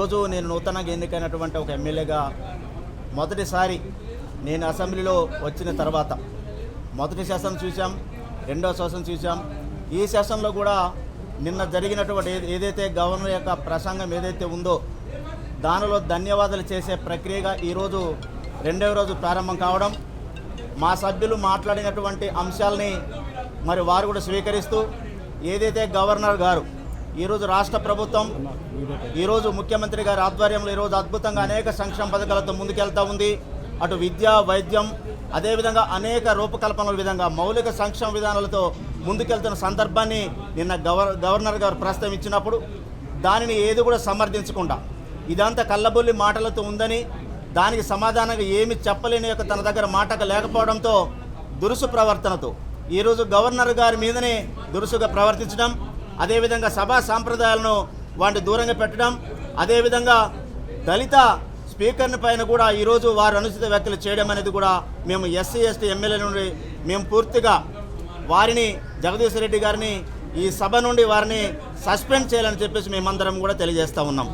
రోజు నేను నూతనంగా ఎన్నికైనటువంటి ఒక ఎమ్మెల్యేగా మొదటిసారి నేను అసెంబ్లీలో వచ్చిన తర్వాత మొదటి సెషన్ చూసాం రెండో సెషన్ చూసాం ఈ సెషన్లో కూడా నిన్న జరిగినటువంటి ఏదైతే గవర్నర్ యొక్క ప్రసంగం ఏదైతే ఉందో దానిలో ధన్యవాదాలు చేసే ప్రక్రియగా ఈరోజు రెండవ రోజు ప్రారంభం కావడం మా సభ్యులు మాట్లాడినటువంటి అంశాలని మరి వారు కూడా స్వీకరిస్తూ ఏదైతే గవర్నర్ గారు ఈరోజు రాష్ట్ర ప్రభుత్వం ఈరోజు ముఖ్యమంత్రి గారి ఆధ్వర్యంలో ఈరోజు అద్భుతంగా అనేక సంక్షేమ పథకాలతో ముందుకెళ్తా ఉంది. అటు విద్య వైద్యం అదేవిధంగా అనేక రూపకల్పనల విధంగా మౌలిక సంక్షేమ విధానాలతో ముందుకెళ్తున్న సందర్భాన్ని నిన్న గవర్ గవర్నర్ గారు ప్రస్తావించినప్పుడు దానిని ఏది కూడా సమర్థించకుండా ఇదంతా కళ్ళబొల్లి మాటలతో ఉందని దానికి సమాధానంగా ఏమి చెప్పలేని యొక్క తన దగ్గర మాటక లేకపోవడంతో దురుసు ప్రవర్తనతో ఈరోజు గవర్నర్ గారి మీదనే దురుసుగా ప్రవర్తించడం అదేవిధంగా సభా సాంప్రదాయాలను వాటిని దూరంగా పెట్టడం అదేవిధంగా దళిత స్పీకర్ని పైన కూడా ఈరోజు వారు అనుచిత వ్యాఖ్యలు చేయడం అనేది కూడా మేము ఎస్సీ ఎస్టీ ఎమ్మెల్యే నుండి మేము పూర్తిగా వారిని జగదీశ్ రెడ్డి గారిని ఈ సభ నుండి వారిని సస్పెండ్ చేయాలని చెప్పేసి మేమందరం కూడా తెలియజేస్తూ ఉన్నాం.